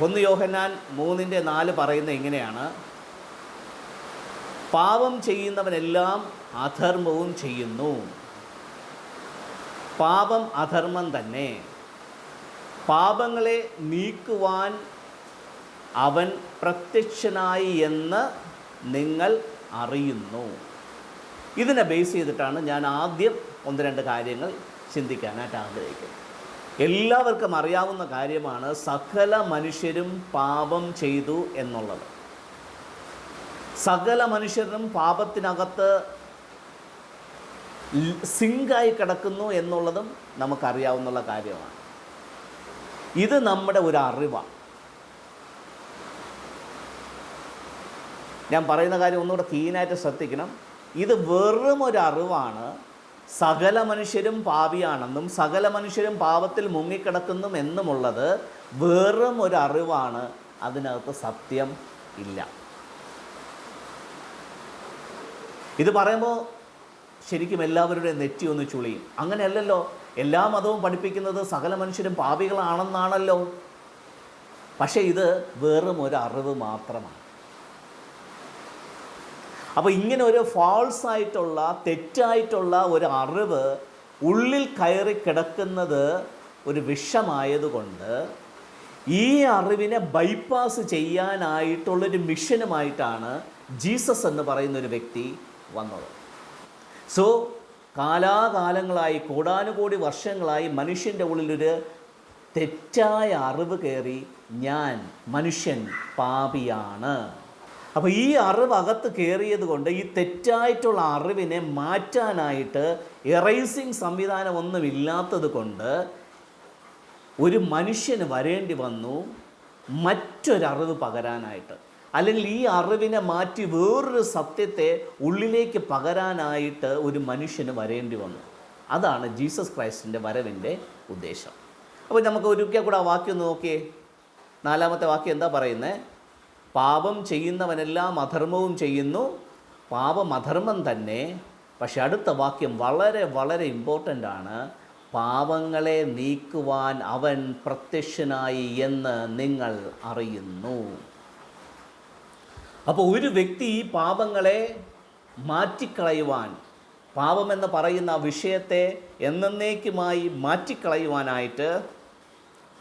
ഒന്ന് യോഹന്നാൻ മൂന്നിന്റെ നാല് പറയുന്ന എങ്ങനെയാണ്? പാപം ചെയ്യുന്നവനെല്ലാം അധർമ്മവും ചെയ്യുന്നു. പാപം അധർമ്മം തന്നെ. പാപങ്ങളെ നീക്കുവാൻ അവൻ പ്രത്യക്ഷനായി എന്ന് നിങ്ങൾ അറിയുന്നു. ഇതിനെ ബേസ് ചെയ്തിട്ടാണ് ഞാൻ ആദ്യം ഒന്ന് രണ്ട് കാര്യങ്ങൾ ചിന്തിക്കാനായിട്ട് ആഗ്രഹിക്കുന്നത്. എല്ലാവർക്കും അറിയാവുന്ന കാര്യമാണ് സകല മനുഷ്യരും പാപം ചെയ്തു എന്നുള്ളത്. സകല മനുഷ്യരും പാപത്തിനകത്ത് സിങ്കായി കിടക്കുന്നു എന്നുള്ളതും നമുക്കറിയാവുന്ന കാര്യമാണ്. ഇത് നമ്മുടെ ഒരു അറിവാണ്. ഞാൻ പറയുന്ന കാര്യം ഒന്നുകൂടെ കീനായിട്ട് ശ്രദ്ധിക്കണം. ഇത് വെറും ഒരു അറിവാണ്. സകല മനുഷ്യരും പാവിയാണെന്നും സകല മനുഷ്യരും പാപത്തിൽ മുങ്ങിക്കിടക്കുന്നു എന്നുമുള്ളത് വെറും ഒരു അറിവാണ് അതിനകത്ത് സത്യം ഇല്ല. ഇത് പറയുമ്പോൾ ശരിക്കും എല്ലാവരുടെയും നെറ്റി ഒന്ന് ചുളിയും. അങ്ങനെയല്ലല്ലോ. എല്ലാ മതവും പഠിപ്പിക്കുന്നത് സകല മനുഷ്യരും പാവികളാണെന്നാണല്ലോ. പക്ഷേ ഇത് വെറും ഒരു അറിവ് മാത്രമാണ്. അപ്പോൾ ഇങ്ങനെ ഒരു ഫാൾസ് ആയിട്ടുള്ള തെറ്റായിട്ടുള്ള ഒരു അറിവ് ഉള്ളിൽ കയറി കിടക്കുന്നത് ഒരു വിഷമായതുകൊണ്ട് ഈ അറിവിനെ ബൈപ്പാസ് ചെയ്യാനായിട്ടുള്ളൊരു മിഷനുമായിട്ടാണ് ജീസസ് എന്ന് പറയുന്ന ഒരു വ്യക്തി വന്നത്. സോ കാലാകാലങ്ങളായി കോടാനുകോടി വർഷങ്ങളായി മനുഷ്യന്റെ ഉള്ളിലൊരു തെറ്റായ അറിവ് കയറി ഞാൻ മനുഷ്യൻ പാപിയാണ്. അപ്പോൾ ഈ അറിവ് അകത്ത് കയറിയത് കൊണ്ട് ഈ തെറ്റായിട്ടുള്ള അറിവിനെ മാറ്റാനായിട്ട് എറൈസിങ് സംവിധാനം ഒന്നും ഇല്ലാത്തത് കൊണ്ട് ഒരു മനുഷ്യന് വരേണ്ടി വന്നു മറ്റൊരറിവ് പകരാനായിട്ട്. അല്ലെങ്കിൽ ഈ അറിവിനെ മാറ്റി വേറൊരു സത്യത്തെ ഉള്ളിലേക്ക് പകരാനായിട്ട് ഒരു മനുഷ്യന് വരേണ്ടി വന്നു. അതാണ് ജീസസ് ക്രൈസ്റ്റിന്റെ വരവിന്റെ ഉദ്ദേശം. അപ്പോൾ നമുക്ക് ഒരിക്കൽ കൂടെ ആ വാക്യം നോക്കിയേ. നാലാമത്തെ വാക്യം എന്താ പറയുന്നത് പാപം ചെയ്യുന്നവനെല്ലാം അധർമ്മവും ചെയ്യുന്നു. പാപം അധർമ്മം തന്നെ. പക്ഷെ അടുത്ത വാക്യം വളരെ വളരെ ഇമ്പോർട്ടന്റ് ആണ്. പാപങ്ങളെ നീക്കുവാൻ അവൻ പ്രത്യക്ഷനായി എന്ന് നിങ്ങൾ അറിയുന്നു. അപ്പോൾ ഒരു വ്യക്തി ഈ പാപങ്ങളെ മാറ്റിക്കളയുവാൻ പാപമെന്ന് പറയുന്ന വിഷയത്തെ എന്നേക്കുമായി മാറ്റിക്കളയുവാനായിട്ട്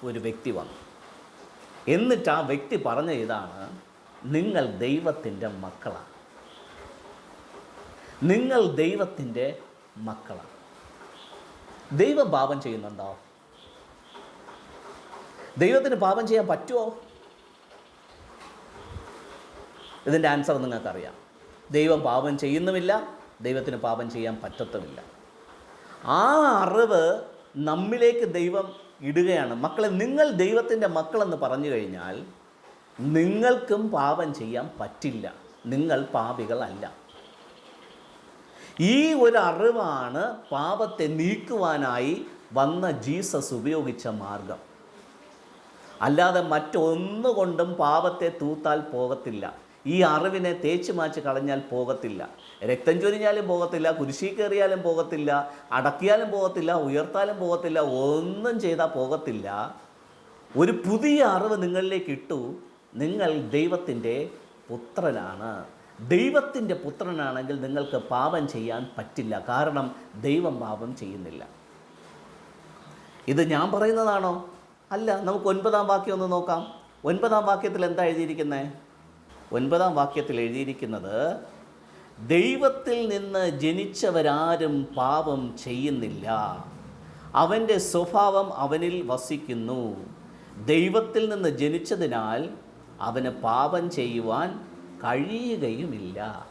ഒരു വ്യക്തി വന്നു. എന്നിട്ട് ആ വ്യക്തി പറഞ്ഞ ഇതാണ് നിങ്ങൾ ദൈവത്തിന്റെ മക്കളാണ്. നിങ്ങൾ ദൈവത്തിന്റെ മക്കളാണ്. ദൈവം പാപം ചെയ്യുന്നുണ്ടോ? ദൈവത്തിന് പാപം ചെയ്യാൻ പറ്റുമോ ഇതിന്റെ ആൻസർ നിങ്ങൾക്കറിയാം. ദൈവം പാപം ചെയ്യുന്നുമില്ല ദൈവത്തിന് പാപം ചെയ്യാൻ പറ്റത്തുമില്ല. ആ അറിവ് നമ്മിലേക്ക് ദൈവം ഇടുകയാണ്. മക്കളെ നിങ്ങൾ ദൈവത്തിന്റെ മക്കളെന്ന് പറഞ്ഞു കഴിഞ്ഞാൽ നിങ്ങൾക്കും പാപം ചെയ്യാൻ പറ്റില്ല. നിങ്ങൾ പാപികളല്ല. ഈ ഒരു അറിവാണ് പാപത്തെ നീക്കുവാനായി വന്ന ജീസസ് ഉപയോഗിച്ച മാർഗം. അല്ലാതെ മറ്റൊന്നുകൊണ്ടും പാപത്തെ തൂത്താൽ പോകത്തില്ല. ഈ അറിവിനെ തേച്ച് മാച്ച് കളഞ്ഞാൽ പോകത്തില്ല. രക്തം ചൊരിഞ്ഞാലും പോകത്തില്ല കുരിശി കയറിയാലും പോകത്തില്ല അടക്കിയാലും പോകത്തില്ല ഉയർത്താലും പോകത്തില്ല ഒന്നും ചെയ്താൽ പോകത്തില്ല. ഒരു പുതിയ അറിവ് നിങ്ങളിലേക്ക് ഇട്ടു നിങ്ങൾ ദൈവത്തിന്റെ പുത്രനാണ്. ദൈവത്തിന്റെ പുത്രനാണെങ്കിൽ നിങ്ങൾക്ക് പാപം ചെയ്യാൻ പറ്റില്ല. കാരണം ദൈവം പാപം ചെയ്യുന്നില്ല. ഇത് ഞാൻ പറയുന്നതാണോ? അല്ല നമുക്ക് ഒൻപതാം വാക്യം ഒന്ന് നോക്കാം. ഒൻപതാം വാക്യത്തിൽ എന്താ എഴുതിയിരിക്കുന്നത് ഒൻപതാം വാക്യത്തിൽ എഴുതിയിരിക്കുന്നത് ദൈവത്തിൽ നിന്ന് ജനിച്ചവരാരും പാപം ചെയ്യുന്നില്ല. അവന്റെ സ്വഭാവം അവനിൽ വസിക്കുന്നു. ദൈവത്തിൽ നിന്ന് ജനിച്ചതിനാൽ അവന് പാപം ചെയ്യുവാൻ കഴിയുകയുമില്ല.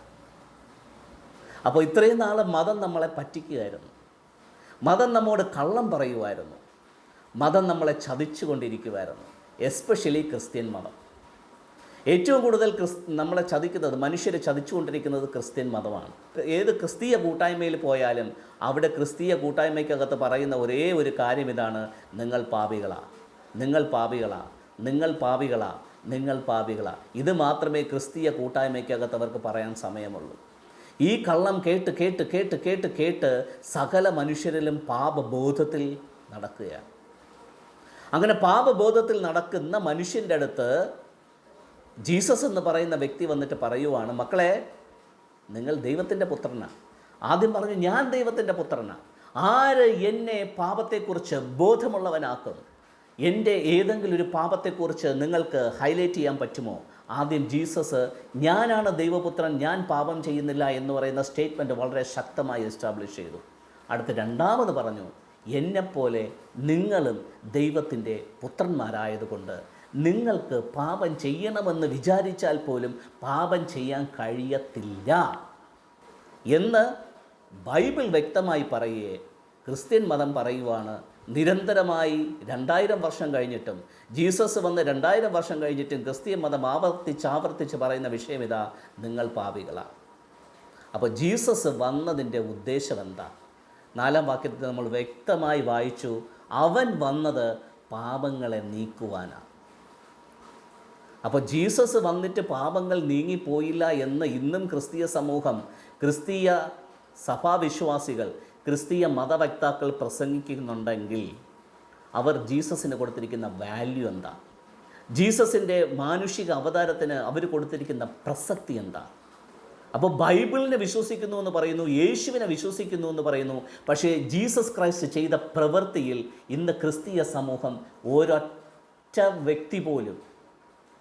അപ്പോൾ ഇത്രയും നാൾ മതം നമ്മളെ പറ്റിക്കുകയായിരുന്നു. മതം നമ്മോട് കള്ളം പറയുമായിരുന്നു മതം നമ്മളെ ചതിച്ചുകൊണ്ടിരിക്കുമായിരുന്നു എസ്പെഷ്യലി ക്രിസ്ത്യൻ മതം. ഏറ്റവും കൂടുതൽ ക്രിസ് നമ്മളെ ചതിക്കുന്നത് മനുഷ്യരെ ചതിച്ചുകൊണ്ടിരിക്കുന്നത് ക്രിസ്ത്യൻ മതമാണ്. ഏത് ക്രിസ്തീയ കൂട്ടായ്മയിൽ പോയാലും അവിടെ ക്രിസ്തീയ കൂട്ടായ്മയ്ക്കകത്ത് പറയുന്ന ഒരേ ഒരു കാര്യം ഇതാണ് നിങ്ങൾ പാപികളാണ് നിങ്ങൾ പാപികളാണ് നിങ്ങൾ പാപികളാണ് നിങ്ങൾ പാപികളാണ് ഇത് മാത്രമേ ക്രിസ്തീയ കൂട്ടായ്മയ്ക്കകത്ത് അവർക്ക് പറയാൻ സമയമുള്ളൂ. ഈ കള്ളം കേട്ട് കേട്ട് കേട്ട് കേട്ട് കേട്ട് സകല മനുഷ്യരിലും പാപബോധത്തിൽ നടക്കുകയാണ്. അങ്ങനെ പാപബോധത്തിൽ നടക്കുന്ന മനുഷ്യന്റെ അടുത്ത് ജീസസ് എന്ന് പറയുന്ന വ്യക്തി വന്നിട്ട് പറയുവാണ് മക്കളെ നിങ്ങൾ ദൈവത്തിന്റെ പുത്രനാണ് ആദ്യം പറഞ്ഞു ഞാൻ ദൈവത്തിന്റെ പുത്രനാണ് ആര് എന്നെ പാപത്തെക്കുറിച്ച് ബോധമുള്ളവനാക്കും? എന്റെ ഏതെങ്കിലും ഒരു പാപത്തെക്കുറിച്ച് നിങ്ങൾക്ക് ഹൈലൈറ്റ് ചെയ്യാൻ പറ്റുമോ? ആദ്യം ജീസസ് ഞാനാണ് ദൈവപുത്രൻ ഞാൻ പാപം ചെയ്യുന്നില്ല എന്ന് പറയുന്ന സ്റ്റേറ്റ്മെന്റ് വളരെ ശക്തമായി എസ്റ്റാബ്ലിഷ് ചെയ്തു. അടുത്ത് രണ്ടാമത് പറഞ്ഞു എന്നെപ്പോലെ നിങ്ങളും ദൈവത്തിന്റെ പുത്രന്മാരായതുകൊണ്ട് നിങ്ങൾക്ക് പാപം ചെയ്യണമെന്ന് വിചാരിച്ചാൽ പോലും പാപം ചെയ്യാൻ കഴിയത്തില്ല. എന്ന് ബൈബിൾ വ്യക്തമായി പറയേ ക്രിസ്ത്യൻ മതം പറയുവാണ് നിരന്തരമായി രണ്ടായിരം വർഷം കഴിഞ്ഞിട്ടും ജീസസ് വന്ന് രണ്ടായിരം വർഷം കഴിഞ്ഞിട്ടും ക്രിസ്ത്യൻ മതം ആവർത്തിച്ച് ആവർത്തിച്ച് പറയുന്ന വിഷയം ഇതാ നിങ്ങൾ പാപികളാണ്. അപ്പോൾ ജീസസ് വന്നതിന്റെ ഉദ്ദേശം എന്താ? നാലാം വാക്യത്തിൽ നമ്മൾ വ്യക്തമായി വായിച്ചു അവൻ വന്നത് പാപങ്ങളെ നീക്കുവാനാണ്. അപ്പോൾ ജീസസ് വന്നിട്ട് പാപങ്ങൾ നീങ്ങിപ്പോയില്ല എന്ന് ഇന്നും ക്രിസ്തീയ സമൂഹം ക്രിസ്തീയ സഭാവിശ്വാസികൾ ക്രിസ്തീയ മതവക്താക്കൾ പ്രസംഗിക്കുന്നുണ്ടെങ്കിൽ അവർ ജീസസിന് കൊടുത്തിരിക്കുന്ന വാല്യൂ എന്താ? ജീസസിന്റെ മാനുഷിക അവതാരത്തിന് അവർ കൊടുത്തിരിക്കുന്ന പ്രസക്തി എന്താ? അപ്പോൾ ബൈബിളിനെ വിശ്വസിക്കുന്നു എന്ന് പറയുന്നു യേശുവിനെ വിശ്വസിക്കുന്നു എന്ന് പറയുന്നു പക്ഷേ ജീസസ് ക്രൈസ്റ്റ് ചെയ്ത പ്രവൃത്തിയിൽ ഇന്ന് ക്രിസ്തീയ സമൂഹം ഒരൊറ്റ വ്യക്തി പോലും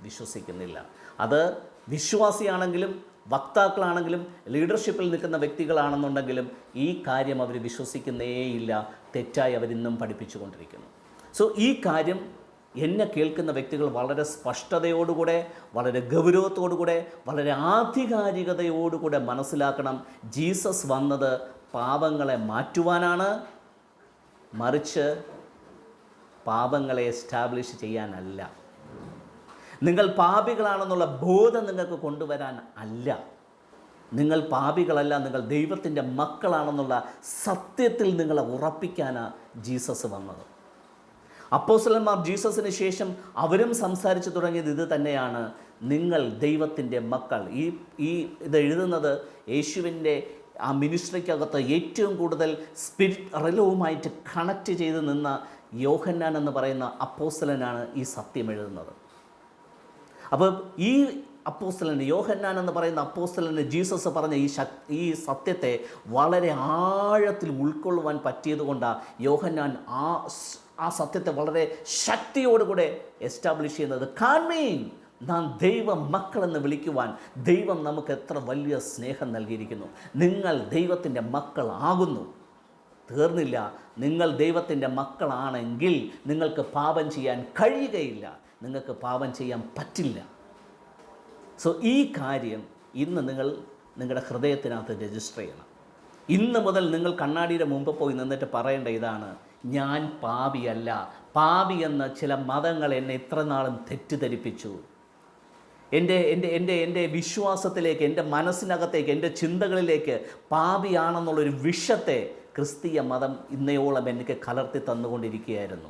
വിശ്വസിക്കുന്നില്ല. അത് വിശ്വാസിയാണെങ്കിലും വക്താക്കളാണെങ്കിലും ലീഡർഷിപ്പിൽ നിൽക്കുന്ന വ്യക്തികളാണെന്നുണ്ടെങ്കിലും ഈ കാര്യം അവർ വിശ്വസിക്കുന്നേയില്ല. തെറ്റായി അവരിന്നും പഠിപ്പിച്ചുകൊണ്ടിരിക്കുന്നു. സോ ഈ കാര്യം എന്നെ കേൾക്കുന്ന വ്യക്തികൾ വളരെ സ്പഷ്ടതയോടുകൂടെ വളരെ ഗൗരവത്തോടുകൂടെ വളരെ ആധികാരികതയോടുകൂടെ മനസ്സിലാക്കണം. ജീസസ് വന്നത് പാപങ്ങളെ മാറ്റുവാനാണ്. മറിച്ച് പാപങ്ങളെ എസ്റ്റാബ്ലിഷ് ചെയ്യാനല്ല. നിങ്ങൾ പാപികളാണെന്നുള്ള ബോധം നിങ്ങൾക്ക് കൊണ്ടുവരാൻ അല്ല. നിങ്ങൾ പാപികളല്ല നിങ്ങൾ ദൈവത്തിന്റെ മക്കളാണെന്നുള്ള സത്യത്തിൽ നിങ്ങളെ ഉറപ്പിക്കാനാണ് ജീസസ് വന്നത്. അപ്പോസലന്മാർ ജീസസിന് ശേഷം അവരും സംസാരിച്ചു തുടങ്ങിയത് ഇത് തന്നെയാണ്. നിങ്ങൾ ദൈവത്തിന്റെ മക്കൾ. ഈ ഈ ഇത് എഴുതുന്നത് യേശുവിന്റെ ആ മിനിസ്ട്രിക്കകത്ത് ഏറ്റവും കൂടുതൽ സ്പിരിറ്റ് റിലവുമായിട്ട് കണക്റ്റ് ചെയ്ത് നിന്ന യോഹന്നാൻ എന്ന് പറയുന്ന അപ്പോസലനാണ് ഈ സത്യം എഴുതുന്നത്. അപ്പോൾ ഈ അപ്പോസ്റ്റലിന് യോഹന്നാൻ എന്ന് പറയുന്ന അപ്പോസ്റ്റലിന് ജീസസ് പറഞ്ഞ ഈ ശക് ഈ സത്യത്തെ വളരെ ആഴത്തിൽ ഉൾക്കൊള്ളുവാൻ പറ്റിയതുകൊണ്ടാണ് യോഹന്നാൻ ആ ആ സത്യത്തെ വളരെ ശക്തിയോടുകൂടെ എസ്റ്റാബ്ലിഷ് ചെയ്യുന്നത്. കാൺമീൻ നാം ദൈവ മക്കളെന്ന് വിളിക്കുവാൻ ദൈവം നമുക്ക് എത്ര വലിയ സ്നേഹം നൽകിയിരിക്കുന്നു. നിങ്ങൾ ദൈവത്തിന്റെ മക്കളാകുന്നു. തീർന്നില്ല. നിങ്ങൾ ദൈവത്തിന്റെ മക്കളാണെങ്കിൽ നിങ്ങൾക്ക് പാപം ചെയ്യാൻ കഴിയുകയില്ല. നിങ്ങൾക്ക് പാപം ചെയ്യാൻ പറ്റില്ല. സോ ഈ കാര്യം ഇന്ന് നിങ്ങൾ നിങ്ങളുടെ ഹൃദയത്തിനകത്ത് രജിസ്റ്റർ ചെയ്യണം. ഇന്ന് മുതൽ നിങ്ങൾ കണ്ണാടിയുടെ മുമ്പ് പോയി നിന്നിട്ട് പറയേണ്ട ഇതാണ് ഞാൻ പാപിയല്ല. പാപി എന്ന ചില മതങ്ങൾ എന്നെ ഇത്ര നാളും തെറ്റിദ്ധരിപ്പിച്ചു. എന്റെ എന്റെ എന്റെ എന്റെ വിശ്വാസത്തിലേക്ക് എന്റെ മനസ്സിനകത്തേക്ക് എന്റെ ചിന്തകളിലേക്ക് പാപിയാണെന്നുള്ളൊരു വിഷത്തെ ക്രിസ്തീയ മതം ഇന്നയോളം എനിക്ക് കലർത്തി തന്നുകൊണ്ടിരിക്കുകയായിരുന്നു.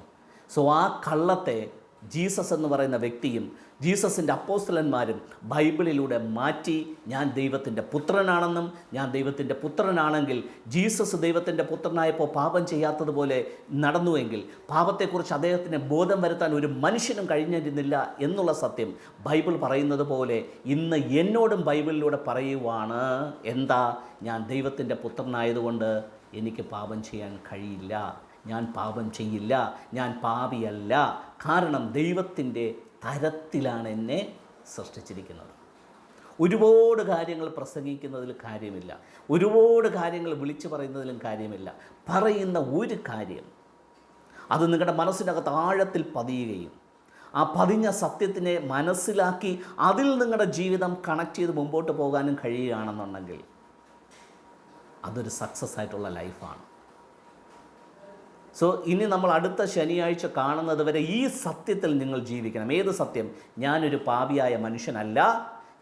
സോ ആ കള്ളത്തെ ജീസസ് എന്ന് പറയുന്ന വ്യക്തിയും ജീസസിന്റെ അപ്പോസ്റ്റലന്മാരും ബൈബിളിലൂടെ മാറ്റി ഞാൻ ദൈവത്തിന്റെ പുത്രനാണെന്നും ഞാൻ ദൈവത്തിന്റെ പുത്രനാണെങ്കിൽ ജീസസ് ദൈവത്തിന്റെ പുത്രനായപ്പോൾ പാപം ചെയ്യാത്തതുപോലെ നടന്നുവെങ്കിൽ പാപത്തെക്കുറിച്ച് അദ്ദേഹത്തിന് ബോധം വരുത്താൻ ഒരു മനുഷ്യനും കഴിഞ്ഞിരുന്നില്ല എന്നുള്ള സത്യം ബൈബിൾ പറയുന്നത് പോലെ ഇന്ന് എന്നോടും ബൈബിളിലൂടെ പറയുവാണ്. എന്താ? ഞാൻ ദൈവത്തിന്റെ പുത്രനായതുകൊണ്ട് എനിക്ക് പാപം ചെയ്യാൻ കഴിയില്ല. ഞാൻ പാപം ചെയ്യില്ല ഞാൻ പാപിയല്ല. കാരണം ദൈവത്തിന്റെ തരത്തിലാണ് എന്നെ സൃഷ്ടിച്ചിരിക്കുന്നത്. ഒരുപാട് കാര്യങ്ങൾ പ്രസംഗിക്കുന്നതിൽ കാര്യമില്ല. ഒരുപാട് കാര്യങ്ങൾ വിളിച്ചു പറയുന്നതിലും കാര്യമില്ല. പറയുന്ന ഒരു കാര്യം അത് നിങ്ങളുടെ മനസ്സിനകത്ത് ആഴത്തിൽ പതിയുകയും ആ പതിഞ്ഞ സത്യത്തിനെ മനസ്സിലാക്കി അതിൽ നിങ്ങളുടെ ജീവിതം കണക്ട് ചെയ്ത് മുമ്പോട്ട് പോകാനും കഴിയുകയാണെന്നുണ്ടെങ്കിൽ അതൊരു സക്സസ് ആയിട്ടുള്ള ലൈഫാണ് സോ ഇനി നമ്മൾ അടുത്ത ശനിയാഴ്ച കാണുന്നത് വരെ ഈ സത്യത്തിൽ നിങ്ങൾ ജീവിക്കണം. ഏത് സത്യം? ഞാനൊരു പാപിയായ മനുഷ്യനല്ല.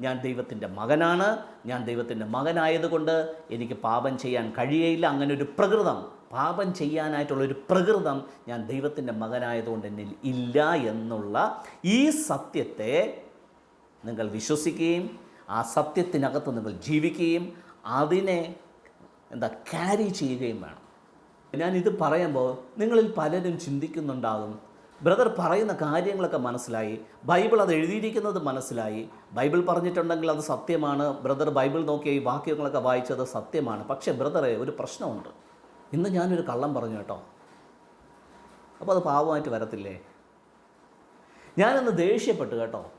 ഞാൻ ദൈവത്തിന്റെ മകനാണ്. ഞാൻ ദൈവത്തിന്റെ മകനായതുകൊണ്ട് എനിക്ക് പാപം ചെയ്യാൻ കഴിയയില്ല. അങ്ങനെ ഒരു പ്രകൃതം പാപം ചെയ്യാനായിട്ടുള്ളൊരു പ്രകൃതം ഞാൻ ദൈവത്തിന്റെ മകനായതുകൊണ്ട് എന്നിൽ ഇല്ല എന്നുള്ള ഈ സത്യത്തെ നിങ്ങൾ വിശ്വസിക്കുകയും ആ സത്യത്തിനകത്ത് നിങ്ങൾ ജീവിക്കുകയും അതിനെ എന്താ ക്യാരി ചെയ്യുകയും വേണം. ഞാനിത് പറയുമ്പോൾ നിങ്ങളിൽ പലരും ചിന്തിക്കുന്നുണ്ടാകും. ബ്രദർ പറയുന്ന കാര്യങ്ങളൊക്കെ മനസ്സിലായി. ബൈബിൾ അത് എഴുതിയിരിക്കുന്നത് മനസ്സിലായി. ബൈബിൾ പറഞ്ഞിട്ടുണ്ടെങ്കിൽ അത് സത്യമാണ്. ബ്രദർ ബൈബിൾ നോക്കിയ ഈ വാക്യങ്ങളൊക്കെ വായിച്ചത് സത്യമാണ്. പക്ഷേ ബ്രദറെ ഒരു പ്രശ്നമുണ്ട്. ഇന്ന് ഞാനൊരു കള്ളം പറഞ്ഞു കേട്ടോ. അപ്പോൾ അത് പാവമായിട്ട് വരത്തില്ലേ? ഞാനൊന്ന് ദേഷ്യപ്പെട്ടു കേട്ടോ.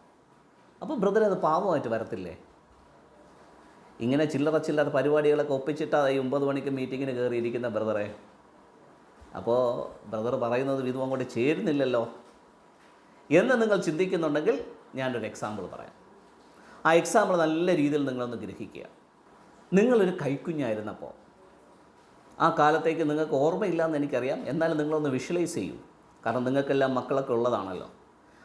അപ്പോൾ ബ്രദറെ അത് പാവമായിട്ട് വരത്തില്ലേ? ഇങ്ങനെ ചില്ലറ ചില്ലറ പരിപാടികളൊക്കെ ഒപ്പിച്ചിട്ടാണ് ഈ ഒമ്പത് മണിക്ക് മീറ്റിങ്ങിന് കയറിയിരിക്കുന്ന ബ്രദറെ. അപ്പോൾ ബ്രദർ പറയുന്നത് ഇതും അങ്ങോട്ട് ചേരുന്നില്ലല്ലോ എന്ന് നിങ്ങൾ ചിന്തിക്കുന്നുണ്ടെങ്കിൽ ഞാനൊരു എക്സാമ്പിൾ പറയാം. ആ എക്സാമ്പിൾ നല്ല രീതിയിൽ നിങ്ങളൊന്ന് ഗ്രഹിക്കുക. നിങ്ങളൊരു കൈക്കുഞ്ഞായിരുന്നപ്പോൾ ആ കാലത്തേക്ക് നിങ്ങൾക്ക് ഓർമ്മയില്ലാന്ന് എനിക്കറിയാം. എന്നാലും നിങ്ങളൊന്ന് വിഷ്വലൈസ് ചെയ്യൂ. കാരണം നിങ്ങൾക്കെല്ലാം മക്കളൊക്കെ ഉള്ളതാണല്ലോ.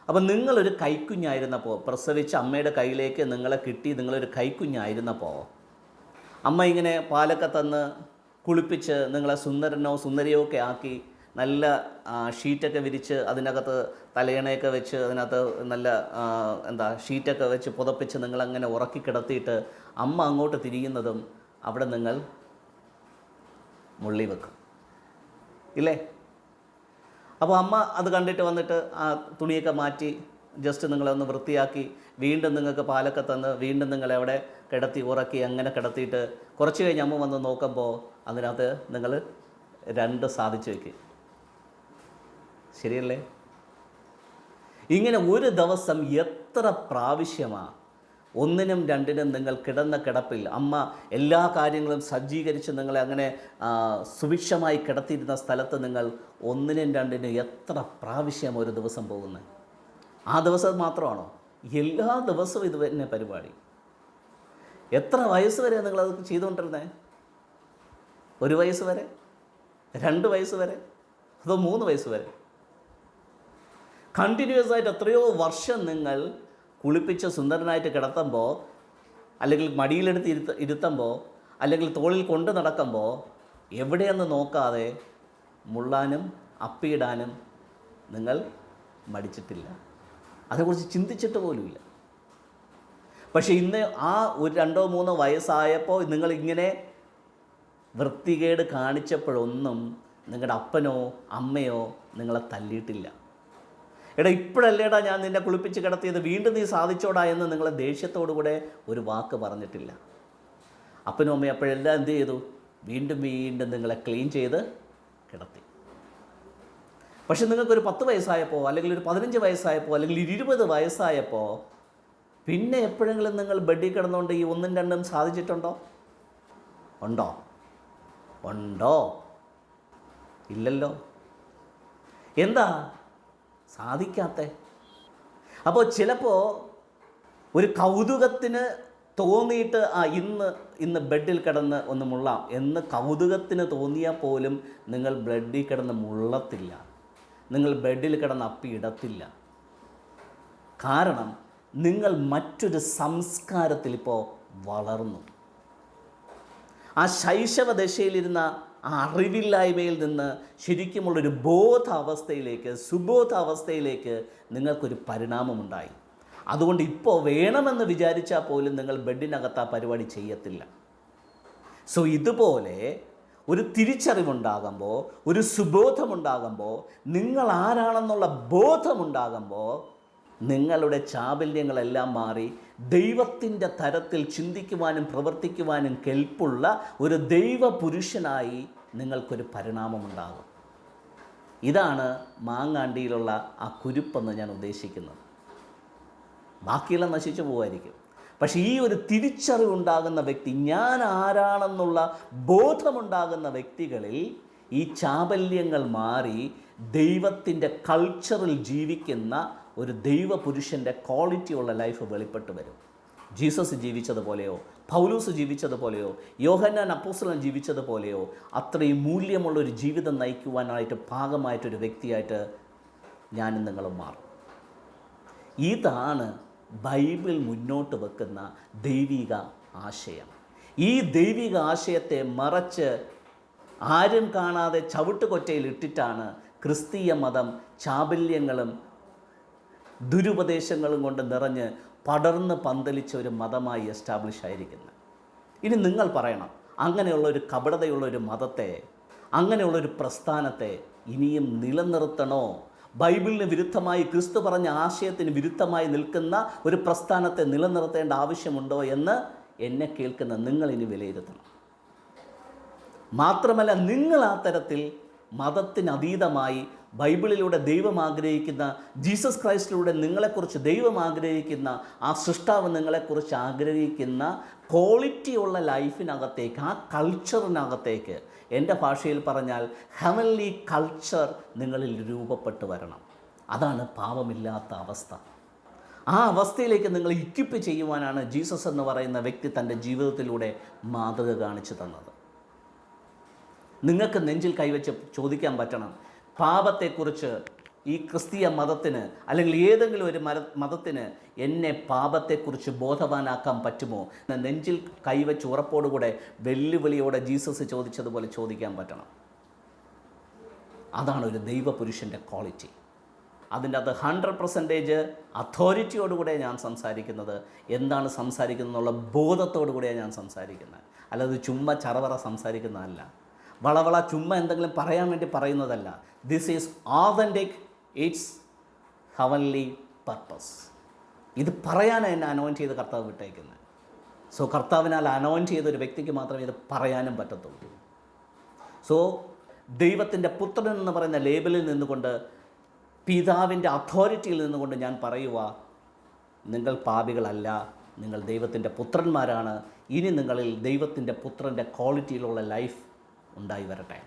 അപ്പം നിങ്ങളൊരു കൈക്കുഞ്ഞായിരുന്നപ്പോൾ പ്രസവിച്ച അമ്മയുടെ കയ്യിലേക്ക് നിങ്ങളെ കിട്ടി നിങ്ങളൊരു കൈക്കുഞ്ഞായിരുന്നപ്പോൾ അമ്മ ഇങ്ങനെ പാലൊക്കെ തന്ന് കുളിപ്പിച്ച് നിങ്ങളെ സുന്ദരനോ സുന്ദരിയോ ഒക്കെ ആക്കി നല്ല ഷീറ്റൊക്കെ വിരിച്ച് അതിനകത്ത് തലയണയൊക്കെ വെച്ച് അതിനകത്ത് നല്ല എന്താ ഷീറ്റൊക്കെ വെച്ച് പുതപ്പിച്ച് നിങ്ങളങ്ങനെ ഉറക്കി കിടത്തിയിട്ട് അമ്മ അങ്ങോട്ട് തിരിയുന്നതും അവിടെ നിങ്ങൾ മുള്ളി വെക്കും. ഇല്ലേ? അപ്പോൾ അമ്മ അത് കണ്ടിട്ട് വന്നിട്ട് ആ തുണിയൊക്കെ മാറ്റി ജസ്റ്റ് നിങ്ങളൊന്ന് വൃത്തിയാക്കി വീണ്ടും നിങ്ങൾക്ക് പാലൊക്കെ തന്ന് വീണ്ടും നിങ്ങളെ അവിടെ കിടത്തി ഉറക്കി അങ്ങനെ കിടത്തിയിട്ട് കുറച്ച് കഴിഞ്ഞ് അമ്മ വന്ന് നോക്കുമ്പോൾ അതിനകത്ത് നിങ്ങൾ രണ്ട് സാധിച്ചു വയ്ക്കും ശരിയല്ലേ? ഇങ്ങനെ ഒരു ദിവസം എത്ര പ്രാവശ്യമാണ് ഒന്നിനും രണ്ടിനും നിങ്ങൾ കിടന്ന കിടപ്പിൽ അമ്മ എല്ലാ കാര്യങ്ങളും സജ്ജീകരിച്ച് നിങ്ങളെ അങ്ങനെ സുഭിക്ഷമായി കിടത്തിയിരുന്ന സ്ഥലത്ത് നിങ്ങൾ ഒന്നിനും രണ്ടിനും എത്ര പ്രാവശ്യം ഒരു ദിവസം പോകുന്നത് ആ ദിവസം മാത്രമാണോ? എല്ലാ ദിവസവും ഇത് തന്നെ പരിപാടി. എത്ര വയസ്സ് വരെ നിങ്ങൾ നിങ്ങളത് ചെയ്തുകൊണ്ടിരുന്നേ? ഒരു വയസ്സ് വരെ? രണ്ട് വയസ്സ് വരെ? അതോ മൂന്ന് വയസ്സ് വരെ? കണ്ടിന്യൂസ് ആയിട്ട് എത്രയോ വർഷം നിങ്ങൾ കുളിപ്പിച്ച് സുന്ദരനായിട്ട് കിടത്തുമ്പോൾ അല്ലെങ്കിൽ മടിയിലെടുത്ത് ഇരുത്ത ഇരുത്തുമ്പോൾ അല്ലെങ്കിൽ തോളിൽ കൊണ്ട് നടക്കുമ്പോൾ എവിടെയെന്ന് നോക്കാതെ മുള്ളാനും അപ്പിയിടാനും നിങ്ങൾ മടിച്ചിട്ടില്ല. അതേക്കുറിച്ച് ചിന്തിച്ചിട്ട് പോലുമില്ല. പക്ഷേ ഇന്ന് ആ ഒരു രണ്ടോ മൂന്നോ വയസ്സായപ്പോൾ നിങ്ങളിങ്ങനെ വൃത്തികേട് കാണിച്ചപ്പോഴൊന്നും നിങ്ങളുടെ അപ്പനോ അമ്മയോ നിങ്ങളെ തല്ലിയിട്ടില്ല. എടാ ഇപ്പോഴല്ലേടാ ഞാൻ നിന്നെ കുളിപ്പിച്ച് കിടത്തിയത്? വീണ്ടും നീ സാധിച്ചോടാ എന്ന് നിങ്ങളെ ദേഷ്യത്തോടു കൂടെ ഒരു വാക്ക് പറഞ്ഞിട്ടില്ല. അപ്പനും അമ്മയും അപ്പോഴെല്ലാം എന്ത് ചെയ്തു? വീണ്ടും വീണ്ടും നിങ്ങളെ ക്ലീൻ ചെയ്ത് കിടത്തി. പക്ഷെ നിങ്ങൾക്കൊരു പത്ത് വയസ്സായപ്പോൾ അല്ലെങ്കിൽ ഒരു പതിനഞ്ച് വയസ്സായപ്പോൾ അല്ലെങ്കിൽ ഇരുപത് വയസ്സായപ്പോൾ പിന്നെ എപ്പോഴെങ്കിലും നിങ്ങൾ ബെഡിൽ കിടന്നുകൊണ്ട് ഈ ഒന്നും രണ്ടും സാധിച്ചിട്ടുണ്ടോ? ഉണ്ടോ? ഉണ്ടോ? ഇല്ലല്ലോ. എന്താ? സാധിക്കാത്ത. അപ്പോൾ ചിലപ്പോൾ ഒരു കൗതുകത്തിന് തോന്നിയിട്ട് ആ ഇന്ന് ഇന്ന് ബെഡിൽ കിടന്ന് ഒന്ന് മുള്ളാം എന്ന് കൗതുകത്തിന് തോന്നിയാൽ പോലും നിങ്ങൾ ബ്ലഡിൽ കിടന്ന് മുള്ളത്തില്ല. നിങ്ങൾ ബെഡിൽ കിടന്ന് അപ്പി ഇടത്തില്ല. കാരണം നിങ്ങൾ മറ്റൊരു സംസ്കാരത്തിൽ ഇപ്പോൾ വളർന്നു. ആ ശൈശവ ദശയിലിരുന്ന ആ അറിവില്ലായ്മയിൽ നിന്ന് ശരിക്കുമുള്ളൊരു ബോധാവസ്ഥയിലേക്ക് സുബോധാവസ്ഥയിലേക്ക് നിങ്ങൾക്കൊരു പരിണാമമുണ്ടായി. അതുകൊണ്ട് ഇപ്പോൾ വേണമെന്ന് വിചാരിച്ചാൽ പോലും നിങ്ങൾ ബെഡിനകത്ത് ആ പരിപാടി ചെയ്യത്തില്ല. സോ ഇതുപോലെ ഒരു തിരിച്ചറിവുണ്ടാകുമ്പോൾ ഒരു സുബോധമുണ്ടാകുമ്പോൾ നിങ്ങൾ ആരാണെന്നുള്ള ബോധമുണ്ടാകുമ്പോൾ നിങ്ങളുടെ ചാബല്യങ്ങളെല്ലാം മാറി ദൈവത്തിന്റെ തരത്തിൽ ചിന്തിക്കുവാനും പ്രവർത്തിക്കുവാനും കെൽപ്പുള്ള ഒരു ദൈവ പുരുഷനായി നിങ്ങൾക്കൊരു പരിണാമമുണ്ടാകും. ഇതാണ് മാങ്ങാണ്ടിയിലുള്ള ആ കുരുപ്പെന്ന് ഞാൻ ഉദ്ദേശിക്കുന്നത്. ബാക്കിയെല്ലാം നശിച്ചു പോകുമായിരിക്കും പക്ഷേ ഈ ഒരു തിരിച്ചറിവുണ്ടാകുന്ന വ്യക്തി ഞാൻ ആരാണെന്നുള്ള ബോധമുണ്ടാകുന്ന വ്യക്തികളിൽ ഈ ചാബല്യങ്ങൾ മാറി ദൈവത്തിന്റെ കൾച്ചറിൽ ജീവിക്കുന്ന ഒരു ദൈവ പുരുഷന്റെ ക്വാളിറ്റിയുള്ള ലൈഫ് വെളിപ്പെട്ട് വരും. ജീസസ് ജീവിച്ചതുപോലെയോ പൗലൂസ് ജീവിച്ചതുപോലെയോ യോഹന്നാൻ അപ്പോസ്തലൻ ജീവിച്ചതുപോലെയോ അത്രയും മൂല്യമുള്ള ഒരു ജീവിതം നയിക്കുവാനായിട്ട് ഭാഗമായിട്ടൊരു വ്യക്തിയായിട്ട് ഞാനും നിങ്ങളും മാറും. ഇതാണ് ബൈബിൾ മുന്നോട്ട് വെക്കുന്ന ദൈവിക ആശയം. ഈ ദൈവിക ആശയത്തെ മറച്ച് ആരും കാണാതെ ചവിട്ടുകൊറ്റയിൽ ഇട്ടിട്ടാണ് ക്രിസ്തീയ മതം ചാബല്യങ്ങളും ദുരുപദേശങ്ങളും കൊണ്ട് നിറഞ്ഞ് പടർന്ന് പന്തലിച്ച ഒരു മതമായി എസ്റ്റാബ്ലിഷ് ആയിരിക്കുന്നത്. ഇനി നിങ്ങൾ പറയണം അങ്ങനെയുള്ള ഒരു കപടതയുള്ള ഒരു മതത്തെ അങ്ങനെയുള്ള ഒരു പ്രസ്ഥാനത്തെ ഇനിയും നിലനിർത്തണോ? ബൈബിളിന് വിരുദ്ധമായി ക്രിസ്തു പറഞ്ഞ ആശയത്തിന് വിരുദ്ധമായി നിൽക്കുന്ന ഒരു പ്രസ്ഥാനത്തെ നിലനിർത്തേണ്ട ആവശ്യമുണ്ടോ എന്ന് എന്നെ കേൾക്കുന്ന നിങ്ങളിനി വിലയിരുത്തണം. മാത്രമല്ല നിങ്ങൾ ആ തരത്തിൽ മതത്തിനതീതമായി ബൈബിളിലൂടെ ദൈവം ആഗ്രഹിക്കുന്ന ജീസസ് ക്രൈസ്റ്റിലൂടെ നിങ്ങളെക്കുറിച്ച് ദൈവം ആഗ്രഹിക്കുന്ന ആ സൃഷ്ടാവ് നിങ്ങളെക്കുറിച്ച് ആഗ്രഹിക്കുന്ന ക്വാളിറ്റിയുള്ള ലൈഫിനകത്തേക്ക് ആ കൾച്ചറിനകത്തേക്ക് എന്റെ ഭാഷയിൽ പറഞ്ഞാൽ ഹെവൻലി കൾച്ചർ നിങ്ങളിൽ രൂപപ്പെട്ടു വരണം. അതാണ് പാപമില്ലാത്ത അവസ്ഥ. ആ അവസ്ഥയിലേക്ക് നിങ്ങൾ ഇക്വിപ്പ് ചെയ്യുവാനാണ് ജീസസ് എന്ന് പറയുന്ന വ്യക്തി തന്റെ ജീവിതത്തിലൂടെ മാതൃക കാണിച്ചു തന്നത്. നിങ്ങൾക്ക് നെഞ്ചിൽ കൈവച്ച് ചോദിക്കാൻ പറ്റണം. പാപത്തെക്കുറിച്ച് ഈ ക്രിസ്തീയ മതത്തിന് അല്ലെങ്കിൽ ഏതെങ്കിലും ഒരു മര മതത്തിന് എന്നെ പാപത്തെക്കുറിച്ച് ബോധവാനാക്കാൻ പറ്റുമോ? നെഞ്ചിൽ കൈവച്ച് ഉറപ്പോടുകൂടെ വെല്ലുവിളിയോടെ ജീസസ് ചോദിച്ചതുപോലെ ചോദിക്കാൻ പറ്റണം. അതാണ് ഒരു ദൈവപുരുഷന്റെ ക്വാളിറ്റി. അതിന്റെ അത് ഹൺഡ്രഡ് പെർസെന്റേജ് അതോറിറ്റിയോടുകൂടെ ഞാൻ സംസാരിക്കുന്നത്. എന്താണ് സംസാരിക്കുന്നത് എന്നുള്ള ബോധത്തോടു കൂടിയാണ് ഞാൻ സംസാരിക്കുന്നത്. അല്ലാതെ ചുമ്മാ ചറവറ സംസാരിക്കുന്നതല്ല. വളവള ചുമ്മാ എന്തെങ്കിലും പറയാൻ വേണ്ടി പറയുന്നതല്ല. This is authentic it's heavenly purpose ഇത് പറയാനാണ് എന്നെ അനോയിന്റ് ചെയ്ത് കർത്താവ് വിട്ടേക്കുന്നത് സോ കർത്താവിനാൽ അനോയിന്റ് ചെയ്ത ഒരു വ്യക്തിക്ക് മാത്രമേ ഇത് പറയാനും പറ്റത്തുള്ളൂ. സോ ദൈവത്തിന്റെ പുത്രൻ എന്ന് പറയുന്ന ലേബലിൽ നിന്നുകൊണ്ട് പിതാവിന്റെ അതോറിറ്റിയിൽ നിന്നുകൊണ്ട് ഞാൻ പറയുക നിങ്ങൾ പാപികളല്ല നിങ്ങൾ ദൈവത്തിന്റെ പുത്രന്മാരാണ്. ഇനി നിങ്ങളിൽ ദൈവത്തിന്റെ പുത്രന്റെ ക്വാളിറ്റിയിലുള്ള ലൈഫ് ഉണ്ടായി വരട്ടെ.